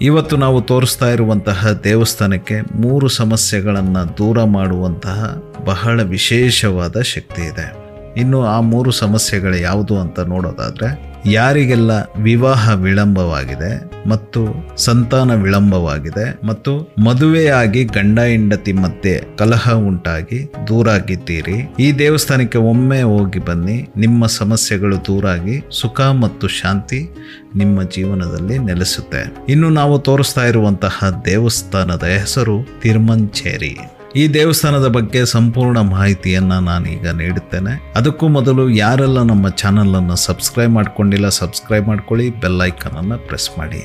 ಇವತ್ತು ನಾವು ತೋರಿಸ್ತಾ ಇರುವಂತಹ ದೇವಸ್ಥಾನಕ್ಕೆ ಮೂರು ಸಮಸ್ಯೆಗಳನ್ನು ದೂರ ಮಾಡುವಂತಹ ಬಹಳ ವಿಶೇಷವಾದ ಶಕ್ತಿ ಇದೆ. ಇನ್ನು ಆ ಮೂರು ಸಮಸ್ಯೆಗಳು ಯಾವುದು ಅಂತ ನೋಡೋದಾದ್ರೆ ಯಾರಿಗೆಲ್ಲ ವಿವಾಹ ವಿಳಂಬವಾಗಿದೆ ಮತ್ತು ಸಂತಾನ ವಿಳಂಬವಾಗಿದೆ ಮತ್ತು ಮದುವೆಯಾಗಿ ಗಂಡ ಹೆಂಡತಿ ಮಧ್ಯೆ ಕಲಹ ಉಂಟಾಗಿ ದೂರಾಗಿದ್ದೀರಿ, ಈ ದೇವಸ್ಥಾನಕ್ಕೆ ಒಮ್ಮೆ ಹೋಗಿ ಬನ್ನಿ. ನಿಮ್ಮ ಸಮಸ್ಯೆಗಳು ದೂರಾಗಿ ಸುಖ ಮತ್ತು ಶಾಂತಿ ನಿಮ್ಮ ಜೀವನದಲ್ಲಿ ನೆಲೆಸುತ್ತೆ. ಇನ್ನು ನಾವು ತೋರಿಸ್ತಾ ಇರುವಂತಹ ದೇವಸ್ಥಾನದ ಹೆಸರು ತಿರುಮಂಚೇರಿ. ಈ ದೇವಸ್ಥಾನದ ಬಗ್ಗೆ ಸಂಪೂರ್ಣ ಮಾಹಿತಿಯನ್ನು ನಾನೀಗ ನೀಡುತ್ತೇನೆ. ಅದಕ್ಕೂ ಮೊದಲು ಯಾರೆಲ್ಲ ನಮ್ಮ ಚಾನಲನ್ನು ಸಬ್ಸ್ಕ್ರೈಬ್ ಮಾಡ್ಕೊಂಡಿಲ್ಲ, ಸಬ್ಸ್ಕ್ರೈಬ್ ಮಾಡ್ಕೊಳ್ಳಿ, ಬೆಲ್ ಐಕನ್ ಅನ್ನ ಪ್ರೆಸ್ ಮಾಡಿ.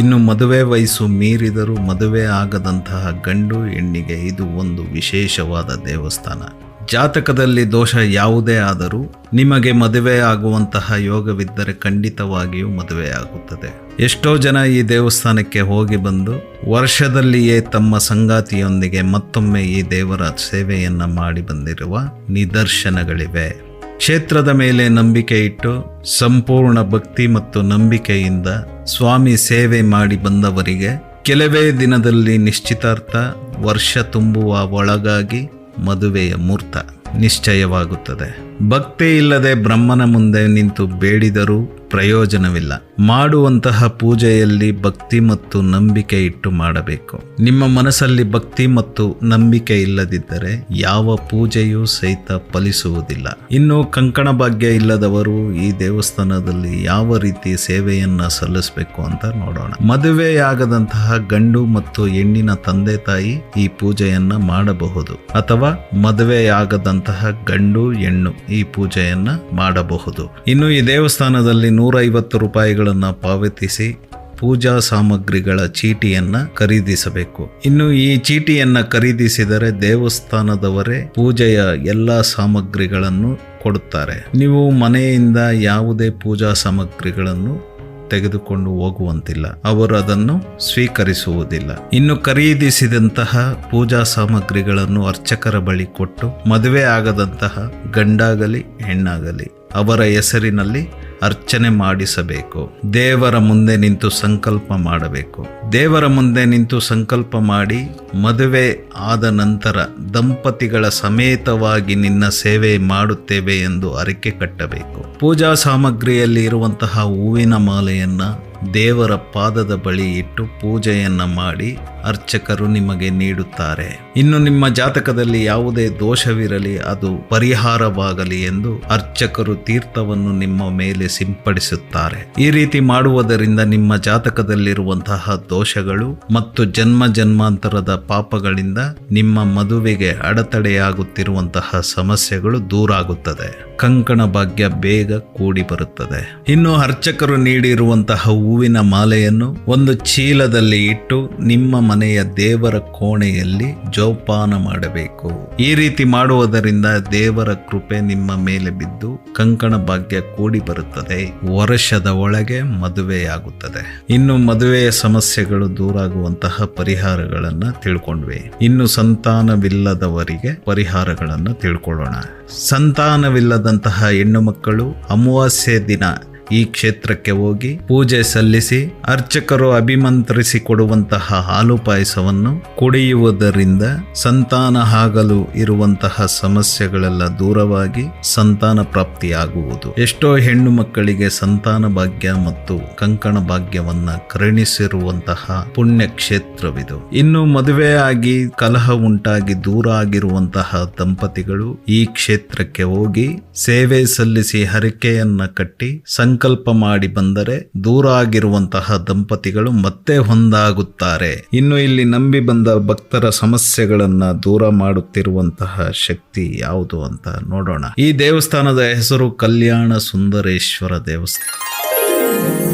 ಇನ್ನು ಮದುವೆ ವಯಸ್ಸು ಮೀರಿದರೂ ಮದುವೆ ಆಗದಂತಹ ಗಂಡು, ಹೆಣ್ಣಿಗೆ ಇದು ಒಂದು ವಿಶೇಷವಾದ ದೇವಸ್ಥಾನ. ಜಾತಕದಲ್ಲಿ ದೋಷ ಯಾವುದೇ ಆದರೂ ನಿಮಗೆ ಮದುವೆ ಆಗುವಂತಹ ಯೋಗವಿದ್ದರೆ ಖಂಡಿತವಾಗಿಯೂ ಮದುವೆ ಆಗುತ್ತದೆ. ಎಷ್ಟೋ ಜನ ಈ ದೇವಸ್ಥಾನಕ್ಕೆ ಹೋಗಿ ಬಂದು ವರ್ಷದಲ್ಲಿಯೇ ತಮ್ಮ ಸಂಗಾತಿಯೊಂದಿಗೆ ಮತ್ತೊಮ್ಮೆ ಈ ದೇವರ ಸೇವೆಯನ್ನು ಮಾಡಿ ಬಂದಿರುವ ನಿದರ್ಶನಗಳಿವೆ. ಕ್ಷೇತ್ರದ ಮೇಲೆ ನಂಬಿಕೆ ಇಟ್ಟು ಸಂಪೂರ್ಣ ಭಕ್ತಿ ಮತ್ತು ನಂಬಿಕೆಯಿಂದ ಸ್ವಾಮಿ ಸೇವೆ ಮಾಡಿ ಬಂದವರಿಗೆ ಕೆಲವೇ ದಿನದಲ್ಲಿ ನಿಶ್ಚಿತಾರ್ಥ ವರ್ಷ ತುಂಬುವ ಒಳಗಾಗಿ ಮದುವೆಯ ಮೂರ್ತ ನಿಶ್ಚಯವಾಗುತ್ತದೆ. ಭಕ್ತಿ ಇಲ್ಲದೆ ಬ್ರಹ್ಮನ ಮುಂದೆ ನಿಂತು ಬೇಡಿದರೂ ಪ್ರಯೋಜನವಿಲ್ಲ. ಮಾಡುವಂತಹ ಪೂಜೆಯಲ್ಲಿ ಭಕ್ತಿ ಮತ್ತು ನಂಬಿಕೆ ಇಟ್ಟು ಮಾಡಬೇಕು. ನಿಮ್ಮ ಮನಸ್ಸಲ್ಲಿ ಭಕ್ತಿ ಮತ್ತು ನಂಬಿಕೆ ಇಲ್ಲದಿದ್ದರೆ ಯಾವ ಪೂಜೆಯೂ ಸಹಿತ ಫಲಿಸುವುದಿಲ್ಲ. ಇನ್ನು ಕಂಕಣ ಭಾಗ್ಯ ಇಲ್ಲದವರು ಈ ದೇವಸ್ಥಾನದಲ್ಲಿ ಯಾವ ರೀತಿ ಸೇವೆಯನ್ನ ಸಲ್ಲಿಸಬೇಕು ಅಂತ ನೋಡೋಣ. ಮದುವೆಯಾಗದಂತಹ ಗಂಡು ಮತ್ತು ಹೆಣ್ಣಿನ ತಂದೆ ತಾಯಿ ಈ ಪೂಜೆಯನ್ನ ಮಾಡಬಹುದು. ಅಥವಾ ಮದುವೆಯಾಗದಂತಹ ಗಂಡು ಹೆಣ್ಣು ಈ ಪೂಜೆಯನ್ನ ಮಾಡಬಹುದು. ಇನ್ನು ಈ ದೇವಸ್ಥಾನದಲ್ಲಿ ನೂರೈವತ್ತು ರೂಪಾಯಿಗಳನ್ನು ಪಾವತಿಸಿ ಪೂಜಾ ಸಾಮಗ್ರಿಗಳ ಚೀಟಿಯನ್ನ ಖರೀದಿಸಬೇಕು. ಇನ್ನು ಈ ಚೀಟಿಯನ್ನ ಖರೀದಿಸಿದರೆ ದೇವಸ್ಥಾನದವರೇ ಪೂಜೆಯ ಎಲ್ಲ ಸಾಮಗ್ರಿಗಳನ್ನು ಕೊಡುತ್ತಾರೆ. ನೀವು ಮನೆಯಿಂದ ಯಾವುದೇ ಪೂಜಾ ಸಾಮಗ್ರಿಗಳನ್ನು ತೆಗೆದುಕೊಂಡು ಹೋಗುವಂತಿಲ್ಲ. ಅವರು ಅದನ್ನು ಸ್ವೀಕರಿಸುವುದಿಲ್ಲ. ಇನ್ನು ಖರೀದಿಸಿದಂತಹ ಪೂಜಾ ಸಾಮಗ್ರಿಗಳನ್ನು ಅರ್ಚಕರ ಬಳಿ ಕೊಟ್ಟು ಮದುವೆ ಆಗದಂತಹ ಗಂಡಾಗಲಿ ಹೆಣ್ಣಾಗಲಿ ಅವರ ಹೆಸರಿನಲ್ಲಿ ಅರ್ಚನೆ ಮಾಡಿಸಬೇಕು. ದೇವರ ಮುಂದೆ ನಿಂತು ಸಂಕಲ್ಪ ಮಾಡಬೇಕು. ದೇವರ ಮುಂದೆ ನಿಂತು ಸಂಕಲ್ಪ ಮಾಡಿ ಮದುವೆ ಆದ ನಂತರ ದಂಪತಿಗಳ ಸಮೇತವಾಗಿ ನಿನ್ನ ಸೇವೆ ಮಾಡುತ್ತೇವೆ ಎಂದು ಅರಿಕೆ ಕಟ್ಟಬೇಕು. ಪೂಜಾ ಸಾಮಗ್ರಿಯಲ್ಲಿ ಇರುವಂತಹ ಹೂವಿನ ಮಾಲೆಯನ್ನ ದೇವರ ಪಾದದ ಬಳಿ ಇಟ್ಟು ಪೂಜೆಯನ್ನು ಮಾಡಿ ಅರ್ಚಕರು ನಿಮಗೆ ನೀಡುತ್ತಾರೆ. ಇನ್ನು ನಿಮ್ಮ ಜಾತಕದಲ್ಲಿ ಯಾವುದೇ ದೋಷವಿರಲಿ, ಅದು ಪರಿಹಾರವಾಗಲಿ ಎಂದು ಅರ್ಚಕರು ತೀರ್ಥವನ್ನು ನಿಮ್ಮ ಮೇಲೆ ಸಿಂಪಡಿಸುತ್ತಾರೆ. ಈ ರೀತಿ ಮಾಡುವುದರಿಂದ ನಿಮ್ಮ ಜಾತಕದಲ್ಲಿರುವಂತಹ ದೋಷಗಳು ಮತ್ತು ಜನ್ಮ ಜನ್ಮಾಂತರದ ಪಾಪಗಳಿಂದ ನಿಮ್ಮ ಮದುವೆಗೆ ಅಡೆತಡೆಯಾಗುತ್ತಿರುವಂತಹ ಸಮಸ್ಯೆಗಳು ದೂರಾಗುತ್ತದೆ. ಕಂಕಣ ಭಾಗ್ಯ ಬೇಗ ಕೂಡಿ ಬರುತ್ತದೆ. ಇನ್ನು ಅರ್ಚಕರು ನೀಡಿರುವಂತಹ ಹೂವಿನ ಮಾಲೆಯನ್ನು ಒಂದು ಚೀಲದಲ್ಲಿ ಇಟ್ಟು ನಿಮ್ಮ ಮನೆಯ ದೇವರ ಕೋಣೆಯಲ್ಲಿ ಜೋಪಾನ ಮಾಡಬೇಕು. ಈ ರೀತಿ ಮಾಡುವುದರಿಂದ ದೇವರ ಕೃಪೆ ನಿಮ್ಮ ಮೇಲೆ ಬಿದ್ದು ಕಂಕಣ ಭಾಗ್ಯ ಕೂಡಿ ಬರುತ್ತದೆ. ವರ್ಷದ ಒಳಗೆ ಮದುವೆಯಾಗುತ್ತದೆ. ಇನ್ನು ಮದುವೆಯ ಸಮಸ್ಯೆಗಳು ದೂರಾಗುವಂತಹ ಪರಿಹಾರಗಳನ್ನು ತಿಳ್ಕೊಂಡ್ವಿ. ಇನ್ನು ಸಂತಾನವಿಲ್ಲದವರಿಗೆ ಪರಿಹಾರಗಳನ್ನು ತಿಳ್ಕೊಳ್ಳೋಣ. ಸಂತಾನವಿಲ್ಲದಂತಹ ಹೆಣ್ಣು ಮಕ್ಕಳು ಅಮಾವಾಸ್ಯೆ ದಿನ ಈ ಕ್ಷೇತ್ರಕ್ಕೆ ಹೋಗಿ ಪೂಜೆ ಸಲ್ಲಿಸಿ ಅರ್ಚಕರು ಅಭಿಮಂತ್ರಿಸಿ ಕೊಡುವಂತಹ ಹಾಲು ಪಾಯಸವನ್ನು ಕುಡಿಯುವುದರಿಂದ ಸಂತಾನ ಆಗಲು ಇರುವಂತಹ ಸಮಸ್ಯೆಗಳೆಲ್ಲ ದೂರವಾಗಿ ಸಂತಾನ ಪ್ರಾಪ್ತಿಯಾಗುವುದು. ಎಷ್ಟೋ ಹೆಣ್ಣು ಮಕ್ಕಳಿಗೆ ಸಂತಾನ ಭಾಗ್ಯ ಮತ್ತು ಕಂಕಣ ಭಾಗ್ಯವನ್ನ ಕರುಣಿಸಿರುವಂತಹ ಪುಣ್ಯ ಕ್ಷೇತ್ರವಿದು ಇನ್ನು ಮದುವೆಯಾಗಿ ಕಲಹ ಉಂಟಾಗಿ ದೂರ ಆಗಿರುವಂತಹ ದಂಪತಿಗಳು ಈ ಕ್ಷೇತ್ರಕ್ಕೆ ಹೋಗಿ ಸೇವೆ ಸಲ್ಲಿಸಿ ಹರಕೆಯನ್ನ ಕಟ್ಟಿ ಸಂಕಲ್ಪ ಮಾಡಿ ಬಂದರೆ ದೂರ ಆಗಿರುವಂತಹ ದಂಪತಿಗಳು ಮತ್ತೆ ಹೊಂದಾಗುತ್ತಾರೆ. ಇನ್ನು ಇಲ್ಲಿ ನಂಬಿ ಬಂದ ಭಕ್ತರ ಸಮಸ್ಯೆಗಳನ್ನ ದೂರ ಮಾಡುತ್ತಿರುವಂತಹ ಶಕ್ತಿ ಯಾವುದು ಅಂತ ನೋಡೋಣ. ಈ ದೇವಸ್ಥಾನದ ಹೆಸರು ಕಲ್ಯಾಣ ಸುಂದರೇಶ್ವರ ದೇವಸ್ಥಾನ.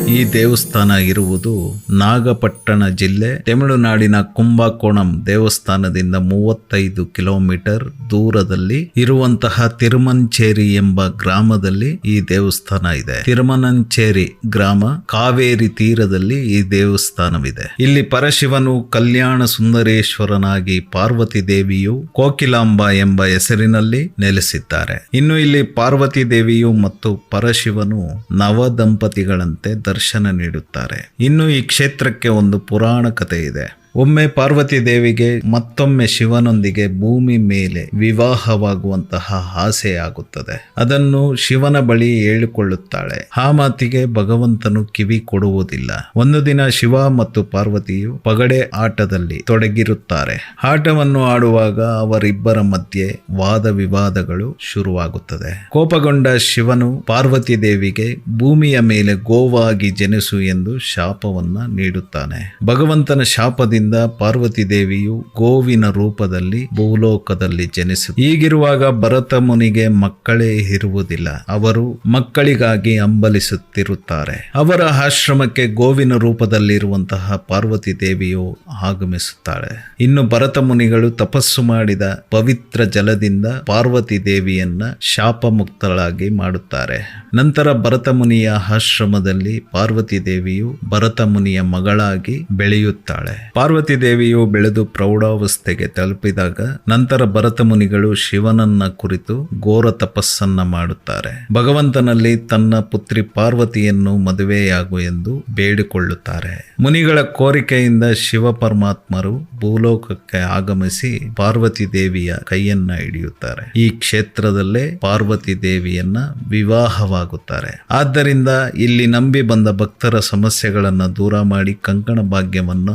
ಈ ದೇವಸ್ಥಾನ ಇರುವುದು ನಾಗಪಟ್ಟಣ ಜಿಲ್ಲೆ ತಮಿಳುನಾಡಿನ ಕುಂಭಕೋಣಂ ದೇವಸ್ಥಾನದಿಂದ ಮೂವತ್ತೈದು ಕಿಲೋಮೀಟರ್ ದೂರದಲ್ಲಿ ಇರುವಂತಹ ತಿರುಮಂಚೇರಿ ಎಂಬ ಗ್ರಾಮದಲ್ಲಿ ಈ ದೇವಸ್ಥಾನ ಇದೆ. ತಿರುಮನಂಚೇರಿ ಗ್ರಾಮ ಕಾವೇರಿ ತೀರದಲ್ಲಿ ಈ ದೇವಸ್ಥಾನವಿದೆ. ಇಲ್ಲಿ ಪರಶಿವನು ಕಲ್ಯಾಣ ಸುಂದರೇಶ್ವರನಾಗಿ ಪಾರ್ವತಿ ದೇವಿಯು ಕೋಕಿಲಾಂಬ ಎಂಬ ಹೆಸರಿನಲ್ಲಿ ನೆಲೆಸಿದ್ದಾರೆ. ಇನ್ನು ಇಲ್ಲಿ ಪಾರ್ವತಿ ದೇವಿಯು ಮತ್ತು ಪರಶಿವನು ನವ ದಂಪತಿಗಳಂತೆ ನೀಡುತ್ತಾರೆ. ಇನ್ನು ಈ ಕ್ಷೇತ್ರಕ್ಕೆ ಒಂದು ಪುರಾಣ ಕಥೆ ಇದೆ. ಒಮ್ಮೆ ಪಾರ್ವತಿ ದೇವಿಗೆ ಮತ್ತೊಮ್ಮೆ ಶಿವನೊಂದಿಗೆ ಭೂಮಿ ಮೇಲೆ ವಿವಾಹವಾಗುವಂತಹ ಆಸೆಯಾಗುತ್ತದೆ. ಅದನ್ನು ಶಿವನ ಬಳಿ ಹೇಳಿಕೊಳ್ಳುತ್ತಾಳೆ. ಆ ಮಾತಿಗೆ ಭಗವಂತನು ಕಿವಿ ಕೊಡುವುದಿಲ್ಲ. ಒಂದು ದಿನ ಶಿವ ಮತ್ತು ಪಾರ್ವತಿಯು ಪಗಡೆ ಆಟದಲ್ಲಿ ತೊಡಗಿರುತ್ತಾರೆ. ಆಟವನ್ನು ಆಡುವಾಗ ಅವರಿಬ್ಬರ ಮಧ್ಯೆ ವಾದ ವಿವಾದಗಳು ಶುರುವಾಗುತ್ತದೆ. ಕೋಪಗೊಂಡ ಶಿವನು ಪಾರ್ವತಿ ದೇವಿಗೆ ಭೂಮಿಯ ಮೇಲೆ ಗೋವಾಗಿ ಜನಿಸು ಎಂದು ಶಾಪವನ್ನ ನೀಡುತ್ತಾನೆ. ಭಗವಂತನ ಶಾಪದಿಂದ ಪಾರ್ವತಿ ದೇವಿಯು ಗೋವಿನ ರೂಪದಲ್ಲಿ ಭೂಲೋಕದಲ್ಲಿ ಜನಿಸಿದ ಹೀಗಿರುವಾಗ ಭರತ ಮುನಿಗೆ ಮಕ್ಕಳೇ ಇರುವುದಿಲ್ಲ. ಅವರು ಮಕ್ಕಳಿಗಾಗಿ ಹಂಬಲಿಸುತ್ತಿರುತ್ತಾರೆ ಅವರ ಆಶ್ರಮಕ್ಕೆ ಗೋವಿನ ರೂಪದಲ್ಲಿರುವಂತಹ ಪಾರ್ವತಿ ದೇವಿಯು ಆಗಮಿಸುತ್ತಾಳೆ. ಇನ್ನು ಭರತ ಮುನಿಗಳು ತಪಸ್ಸು ಮಾಡಿದ ಪವಿತ್ರ ಜಲದಿಂದ ಪಾರ್ವತಿ ದೇವಿಯನ್ನ ಶಾಪ ಮುಕ್ತಳಾಗಿ ಮಾಡುತ್ತಾರೆ. ನಂತರ ಭರತ ಮುನಿಯ ಆಶ್ರಮದಲ್ಲಿ ಪಾರ್ವತಿ ದೇವಿಯು ಭರತ ಮುನಿಯ ಮಗಳಾಗಿ ಬೆಳೆಯುತ್ತಾಳೆ. ಪಾರ್ವತಿ ದೇವಿಯು ಬೆಳೆದು ಪ್ರೌಢಾವಸ್ಥೆಗೆ ತಲುಪಿದಾಗ ನಂತರ ಭರತ ಮುನಿಗಳು ಶಿವನನ್ನ ಕುರಿತು ಘೋರ ತಪಸ್ಸನ್ನ ಮಾಡುತ್ತಾರೆ. ಭಗವಂತನಲ್ಲಿ ತನ್ನ ಪುತ್ರಿ ಪಾರ್ವತಿಯನ್ನು ಮದುವೆಯಾಗು ಎಂದು ಬೇಡಿಕೊಳ್ಳುತ್ತಾರೆ. ಮುನಿಗಳ ಕೋರಿಕೆಯಿಂದ ಶಿವ ಪರಮಾತ್ಮರು ಭೂಲೋಕಕ್ಕೆ ಆಗಮಿಸಿ ಪಾರ್ವತಿ ದೇವಿಯ ಕೈಯನ್ನ ಹಿಡಿಯುತ್ತಾರೆ. ಈ ಕ್ಷೇತ್ರದಲ್ಲೇ ಪಾರ್ವತಿ ದೇವಿಯನ್ನ ವಿವಾಹವಾಗುತ್ತಾರೆ. ಆದ್ದರಿಂದ ಇಲ್ಲಿ ನಂಬಿ ಬಂದ ಭಕ್ತರ ಸಮಸ್ಯೆಗಳನ್ನ ದೂರ ಮಾಡಿ ಕಂಕಣ ಭಾಗ್ಯವನ್ನ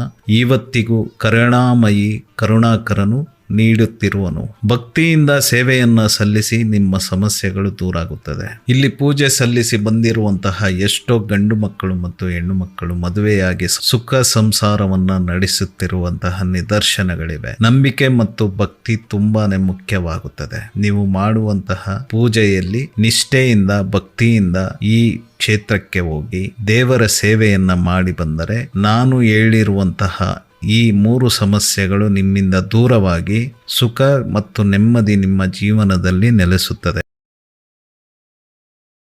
ಇವತ್ತಿಗೂ ಕರುಣಾಮಯಿ ಕರುಣಾಕರನು ನೀಡುತ್ತಿರುವನು. ಭಕ್ತಿಯಿಂದ ಸೇವೆಯನ್ನ ಸಲ್ಲಿಸಿ ನಿಮ್ಮ ಸಮಸ್ಯೆಗಳು ದೂರಾಗುತ್ತದೆ. ಇಲ್ಲಿ ಪೂಜೆ ಸಲ್ಲಿಸಿ ಬಂದಿರುವಂತಹ ಎಷ್ಟೋ ಗಂಡು ಮಕ್ಕಳು ಮತ್ತು ಹೆಣ್ಣು ಮಕ್ಕಳು ಮದುವೆಯಾಗಿ ಸುಖ ಸಂಸಾರವನ್ನ ನಡೆಸುತ್ತಿರುವಂತಹ ನಿದರ್ಶನಗಳಿವೆ. ನಂಬಿಕೆ ಮತ್ತು ಭಕ್ತಿ ತುಂಬಾನೇ ಮುಖ್ಯವಾಗುತ್ತದೆ. ನೀವು ಮಾಡುವಂತಹ ಪೂಜೆಯಲ್ಲಿ ನಿಷ್ಠೆಯಿಂದ, ಭಕ್ತಿಯಿಂದ ಈ ಕ್ಷೇತ್ರಕ್ಕೆ ಹೋಗಿ ದೇವರ ಸೇವೆಯನ್ನ ಮಾಡಿ ಬಂದರೆ ನಾನು ಹೇಳಿರುವಂತಹ ಈ ಮೂರು ಸಮಸ್ಯೆಗಳು ನಿಮ್ಮಿಂದ ದೂರವಾಗಿ ಸುಖ ಮತ್ತು ನೆಮ್ಮದಿ ನಿಮ್ಮ ಜೀವನದಲ್ಲಿ ನೆಲೆಸುತ್ತದೆ.